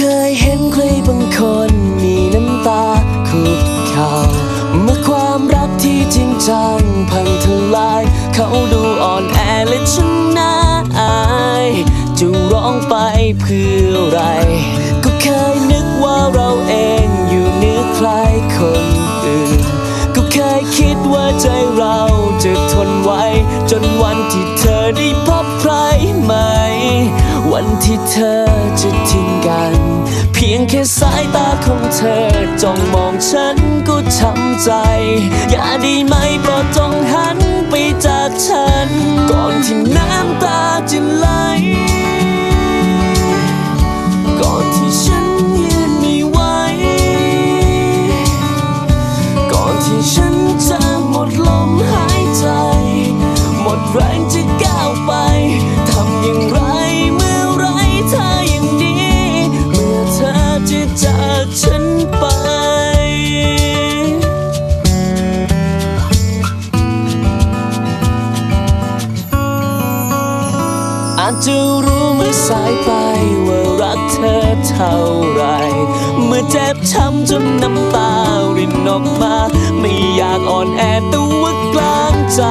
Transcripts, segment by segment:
เคยเห็นใครบางคนมีน้ำตาคุกเข่าเมื่อความรักที่จริงจังพังทลาย เขาดูอ่อนแอและฉันน่าอายจะร้องไปเพื่ออะไร ก็เคยนึกว่าเราเองอยู่เหนือใครคนอื่น ก็เคยคิดว่าใจเราจะทนไว้ จนวันที่เธอได้พบใครใหม่ วันที่เธอจะทิ้ง พียงแค่สายตาของเธอจ้องมองฉันก็ช้ำใจ อย่าได้ไหมโปรดจงหันไปจากฉัน ก่อนที่น้ำตาจะไหล ก่อนที่ฉันยืนไม่ไหว ก่อนที่ฉันจะหมดลมหายใจ หมดแรงจะก้าวไป ไป อาจจะรู้เมื่อสายไปว่ารักเธอเท่าไร เมื่อเจ็บช้ำจนน้ำตารินออกมา ไม่อยากอ่อนแอแต่ว่ากลางใจ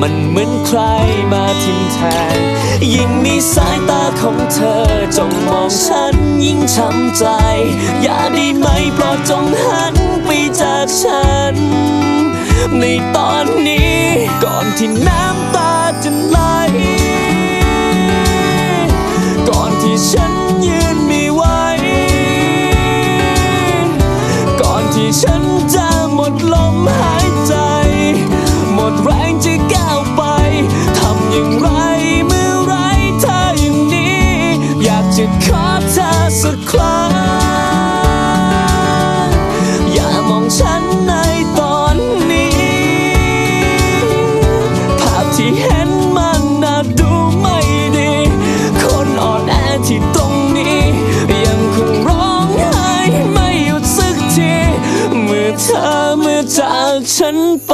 มันเหมือนใครมาทิมแทงยิ่งมีสายตาของเธอจ้องมองฉัน ยิ่งช้ำใจ อย่าได้ไหมโปรดจงหันไปจากฉัน ในตอนนี้ก่อนที่น้ำตาจะไหลก่อนที่ฉันยืน สักครั้ง อย่ามองฉันในตอนนี้ ภาพที่เห็นมันน่าดูไม่ดี คนอ่อนแอที่ตรงนี้ ยังคงร้องไห้ไม่หยุดสักที เมื่อเธอเมื่อจากฉันไป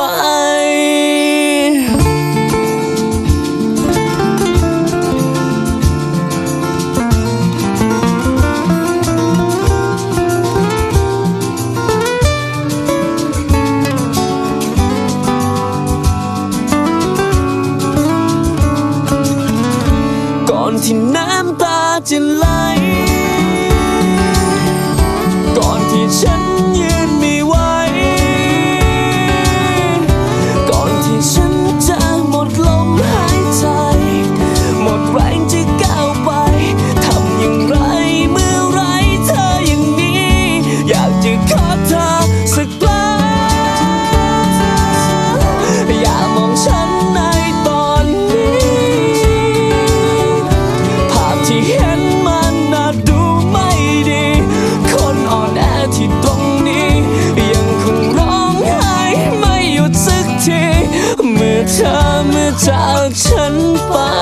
ที่น้ำตาจะไหล ฉั